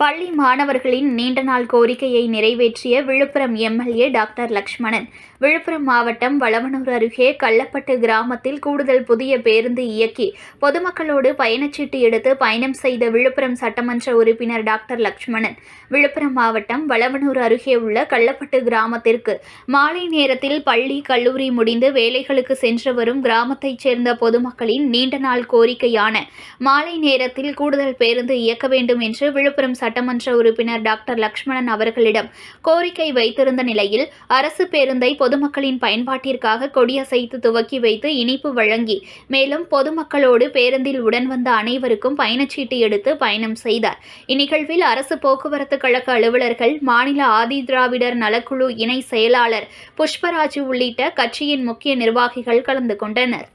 பள்ளி மாணவர்களின் நீண்ட நாள் கோரிக்கையை நிறைவேற்றிய விழுப்புரம் எம்எல்ஏ டாக்டர் லக்ஷ்மணன். விழுப்புரம் மாவட்டம் வளவனூர் அருகே கள்ளப்பட்டு கிராமத்தில் கூடுதல் புதிய பேருந்து இயக்கி பொதுமக்களோடு பயணச்சீட்டு எடுத்து பயணம் செய்த விழுப்புரம் சட்டமன்ற உறுப்பினர் டாக்டர் லக்ஷ்மணன். விழுப்புரம் மாவட்டம் வளவனூர் அருகே உள்ள கள்ளப்பட்டு கிராமத்திற்கு மாலை நேரத்தில் பள்ளி கல்லூரி முடிந்து வேலைகளுக்கு சென்று வரும் கிராமத்தைச் சேர்ந்த பொதுமக்களின் நீண்ட நாள் கோரிக்கையான மாலை நேரத்தில் கூடுதல் பேருந்து இயக்க வேண்டும் என்று விழுப்புரம் சட்டமன்ற உறுப்பினர் டாக்டர் லக்ஷ்மணன் அவர்களிடம் கோரிக்கை வைத்திருந்த நிலையில் அரசு பேருந்தை பொதுமக்களின் பயன்பாட்டிற்காக கொடியசைத்து துவக்கி வைத்து இனிப்பு வழங்கி மேலும் பொதுமக்களோடு பேருந்தில் உடன் வந்த அனைவருக்கும் பயணச்சீட்டு எடுத்து பயணம் செய்தார். இந்நிகழ்வில் அரசு போக்குவரத்து கழக அலுவலர்கள் மாநில ஆதிதிராவிடர் நலக்குழு இணை செயலாளர் புஷ்பராஜு உள்ளிட்ட கட்சியின் முக்கிய நிர்வாகிகள் கலந்து கொண்டனர்.